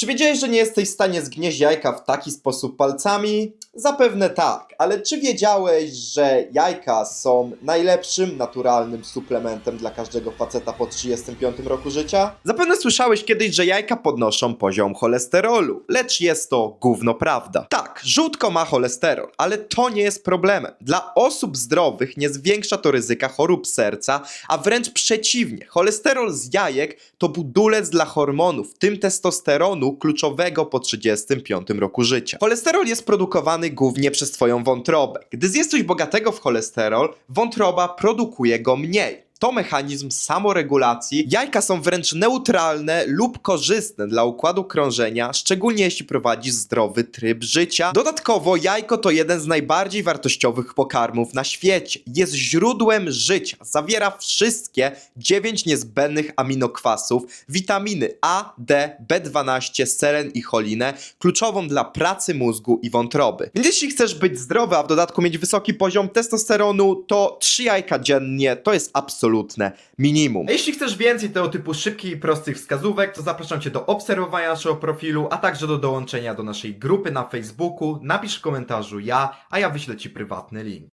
Czy wiedziałeś, że nie jesteś w stanie zgnieść jajka w taki sposób palcami? Zapewne tak, ale czy wiedziałeś, że jajka są najlepszym naturalnym suplementem dla każdego faceta po 35 roku życia? Zapewne słyszałeś kiedyś, że jajka podnoszą poziom cholesterolu, lecz jest to gówno prawda. Tak, żółtko ma cholesterol, ale to nie jest problemem. Dla osób zdrowych nie zwiększa to ryzyka chorób serca, a wręcz przeciwnie. Cholesterol z jajek to budulec dla hormonów, w tym testosteronu kluczowego po 35 roku życia. Cholesterol jest produkowany głównie przez twoją wątrobę. Gdy zjesz coś bogatego w cholesterol, wątroba produkuje go mniej. To mechanizm samoregulacji. Jajka są wręcz neutralne lub korzystne dla układu krążenia, szczególnie jeśli prowadzisz zdrowy tryb życia. Dodatkowo jajko to jeden z najbardziej wartościowych pokarmów na świecie. Jest źródłem życia. Zawiera wszystkie 9 niezbędnych aminokwasów, witaminy A, D, B12, selen i cholinę, kluczową dla pracy mózgu i wątroby. Więc jeśli chcesz być zdrowy, a w dodatku mieć wysoki poziom testosteronu, to 3 jajka dziennie to jest absolutne minimum. Jeśli chcesz więcej tego typu szybkich i prostych wskazówek, to zapraszam Cię do obserwowania naszego profilu, a także do dołączenia do naszej grupy na Facebooku. Napisz w komentarzu ja, a ja wyślę Ci prywatny link.